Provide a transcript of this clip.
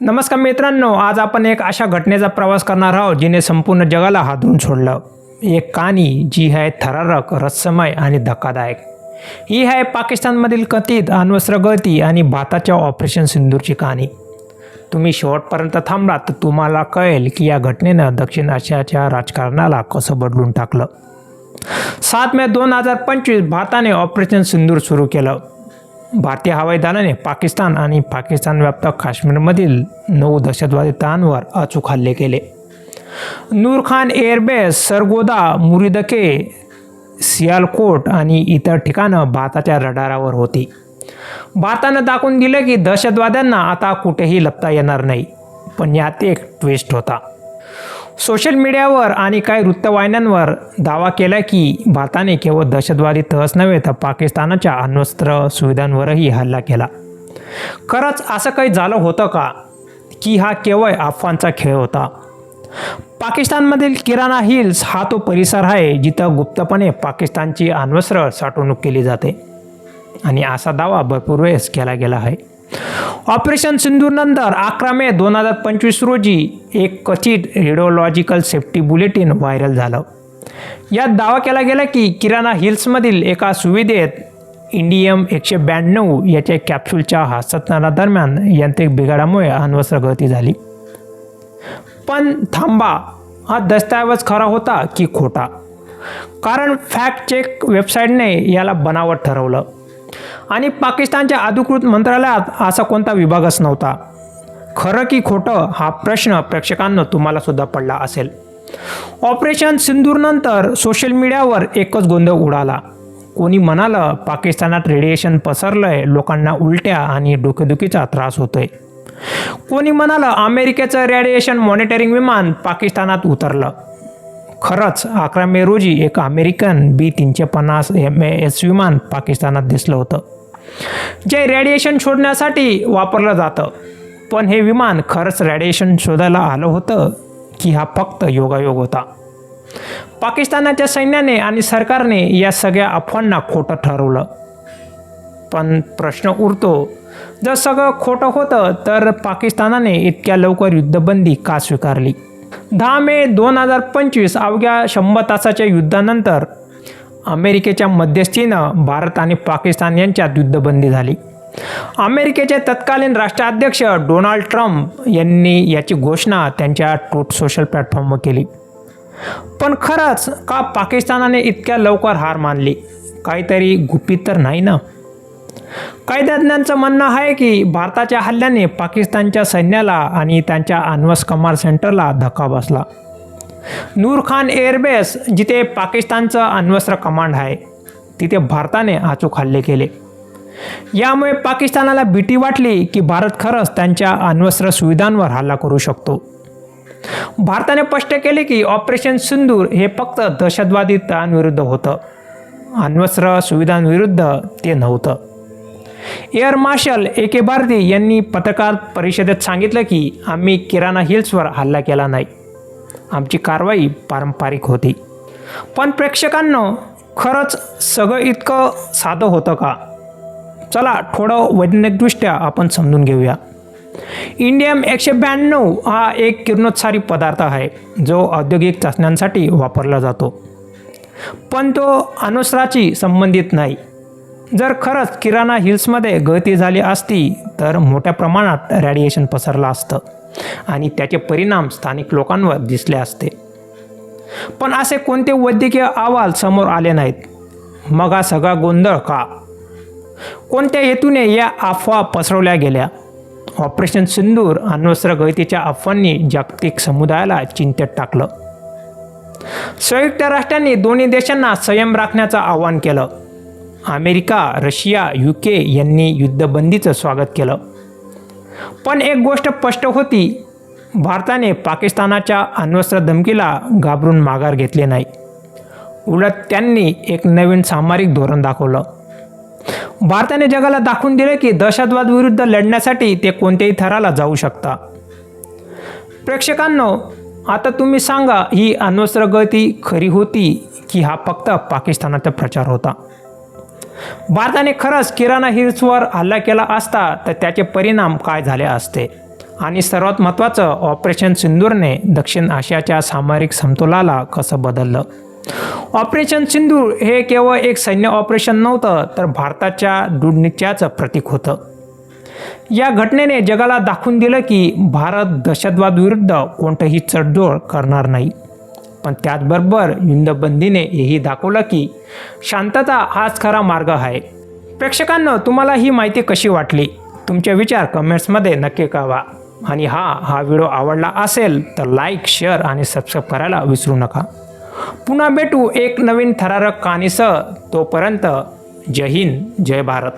नमस्कार मित्रांनो आज आपण एक अशा घटनेचा प्रवास करणार आहोत जिने संपूर्ण जगाला हादरून सोडलं. एक कहाणी जी आहे थरारक रसमय आणि धक्कादायक. ही आहे पाकिस्तानमधील कथित अण्वस्त्र गळती आणि भारताच्या ऑपरेशन सिंदूरची कहाणी. तुम्ही शेवटपर्यंत थांबलात तर तुम्हाला कळेल की या घटनेनं दक्षिण आशियाच्या राजकारणाला कसं बदलून टाकलं. सात मे दोन हजार पंचवीस भारताने ऑपरेशन सिंदूर सुरू केलं. भारतीय हवाई दलाने पाकिस्तान आणि पाकिस्तान व्याप्त काश्मीरमधील नऊ दहशतवादी तळांवर अचूक हल्ले केले. नूर खान एअरबेस सरगोदा मुरिदके सियालकोट आणि इतर ठिकाणं भारताच्या रडारावर होती. भारतानं दाखवून दिलं की दहशतवाद्यांना आता कुठेही लपता येणार नाही पण यात एक ट्विस्ट होता. सोशल मीडियावर आणि काही वृत्तवाहिन्यांवर दावा केला की भारताने केवळ दहशतवादी तहच नव्हे तर पाकिस्तानाच्या अण्वस्त्र सुविधांवरही हल्ला केला. खरंच असं काही झालं होतं का? की हा केवळ अफवांचा खेळ होता? पाकिस्तानमधील किराणा हिल्स हा तो परिसर आहे जिथं गुप्तपणे पाकिस्तानची अण्वस्त्र साठवणूक केली जाते. आणि असा दावा भरपूर वेळेस केला गेला आहे. ऑपरेशन सिंधूरनंतर अकरा मे दोन हजार पंचवीस रोजी एक कथित रेडिओलॉजिकल सेफ्टी बुलेटिन व्हायरल झालं. यात दावा केला गेला की किराणा हिल्समधील एका सुविधेत इंडियम एकशे ब्याण्णव याच्या कॅप्सूलच्या हस्तांतरणादरम्यान यांत्रिक बिघाडामुळे अण्वस्त्र गळती झाली. पण थांबा हा दस्तऐवज खरा होता की खोटा? कारण फॅक्ट चेक वेबसाईटने याला बनावट ठरवलं. आणि पाकिस्तानच्या अधिकृत मंत्रालयात असा कोणता विभागच नव्हता. खरं की खोटं हा प्रश्न प्रेक्षकांना तुम्हाला सुद्धा पडला असेल. ऑपरेशन सिंदूरनंतर सोशल मीडियावर एकच गोंधळ उडाला. कोणी म्हणालं पाकिस्तानात रेडिएशन पसरलंय लोकांना उलट्या आणि डोकेदुखीचा त्रास होतोय. कोणी म्हणालं अमेरिकेचं रेडिएशन मॉनिटरिंग विमान पाकिस्तानात उतरलं. खरंच अकरा मे रोजी एक अमेरिकन बी तीनशे पन्नास एम एस विमान पाकिस्तानात दिसलं होतं. जे रेडिएशन शोधण्यासाठी वापरलं जातं. पण हे विमान खरंच रेडिएशन शोधायला आलं होतं की हा फक्त योगायोग होता. पाकिस्तानाच्या सैन्याने आणि सरकारने या सगळ्या अफवांना खोटं ठरवलं. पण प्रश्न उरतो जर सगळं खोटं होतं तर पाकिस्तानाने इतक्या लवकर युद्धबंदी का स्वीकारली? दहा मे दोन हजार पंचवीस अवघ्या शंभर तासाच्या युद्धानंतर अमेरिकेच्या मध्यस्थीनं भारत आणि पाकिस्तान यांच्यात युद्धबंदी झाली. अमेरिकेचे तत्कालीन राष्ट्राध्यक्ष डोनाल्ड ट्रम्प यांनी याची घोषणा त्यांच्या ट्रूथ सोशल प्लॅटफॉर्मवर केली. पण खरंच का पाकिस्तानाने इतक्या लवकर हार मानली? काहीतरी गुपित तर नाही ना? कायदाज्ञांचं म्हणणं आहे की भारताच्या हल्ल्याने पाकिस्तानच्या सैन्याला आणि त्यांच्या अण्वस कमांड सेंटरला धक्का बसला. नूर खान एअरबेस जिथे पाकिस्तानचं अण्वस्त्र कमांड आहे तिथे भारताने अचूक हल्ले केले. यामुळे पाकिस्तानाला भीती वाटली की भारत खरंच त्यांच्या अण्वस्त्र सुविधांवर हल्ला करू शकतो. भारताने स्पष्ट केले की ऑपरेशन सिंदूर हे फक्त दहशतवादी तळांविरुद्ध होतं. अण्वस्त्र सुविधांविरुद्ध ते नव्हतं. Air marshal A K Bharti यांनी पत्रकार परिषदेत सांगितलं की आम्ही किराणा हिल्सवर हल्ला केला नाही. आमची कारवाई पारंपरिक होती. पण प्रेक्षकांना खरंच सगळं इतकं साधं होतं का? चला थोडं वैज्ञानिकदृष्ट्या आपण समजून घेऊया. इंडियम एकशे ब्याण्णव हा एक किरणोत्सारी पदार्थ आहे जो औद्योगिक चाचण्यांसाठी वापरला जातो. पण तो अनुसराशी संबंधित नाही. जर खरंच किराणा हिल्समध्ये गळती झाली असती तर मोठ्या प्रमाणात रॅडिएशन पसरलं असतं आणि त्याचे परिणाम स्थानिक लोकांवर दिसले असते. पण असे कोणते वैद्यकीय अहवाल समोर आले नाहीत? मग हा सगळा गोंधळ का? कोणत्या हेतूने या अफवा पसरवल्या गेल्या? ऑपरेशन सिंदूर अण्वस्त्र गळतीच्या अफवांनी जागतिक समुदायाला चिंतेत टाकलं. संयुक्त राष्ट्रांनी दोन्ही देशांना संयम राखण्याचं आवाहन केलं. अमेरिका रशिया यू के यांनी युद्धबंदीचं स्वागत केलं. पण एक गोष्ट स्पष्ट होती भारताने पाकिस्तानाच्या अण्वस्त्र धमकीला घाबरून माघार घेतले नाही. उलट त्यांनी एक नवीन सामरिक धोरण दाखवलं. भारताने जगाला दाखवून दिले की दहशतवाद विरुद्ध लढण्यासाठी ते कोणत्याही थराला जाऊ शकता. प्रेक्षकांनो आता तुम्ही सांगा ही अण्वस्त्र गळती खरी होती की हा फक्त पाकिस्तानाचा प्रचार होता? भारताने खरंच किराणा हिल्सवर हल्ला केला असता तर त्याचे परिणाम काय झाले असते? आणि सर्वात महत्त्वाचं ऑपरेशन सिंदूरने दक्षिण आशियाच्या सामरिक समतोलाला कसं बदललं? ऑपरेशन सिंदूर हे केवळ एक सैन्य ऑपरेशन नव्हतं तर भारताच्या दृढनिश्चयाचं प्रतीक होतं. या घटनेने जगाला दाखवून दिलं की भारत दहशतवाद विरुद्ध कोणतंही चढजोड करणार नाही. पण त्याचबरोबर युद्धबंदीने हेही दाखवलं की शांतता हाच खरा मार्ग आहे. प्रेक्षकांना तुम्हाला ही माहिती कशी वाटली? तुमचे विचार कमेंट्समध्ये नक्की कळवा. आणि हा हा व्हिडिओ आवडला असेल तर लाईक शेअर आणि सबस्क्राईब करायला विसरू नका. पुन्हा भेटू एक नवीन थरारक कहाणीसह. तोपर्यंत जय हिंद जय भारत.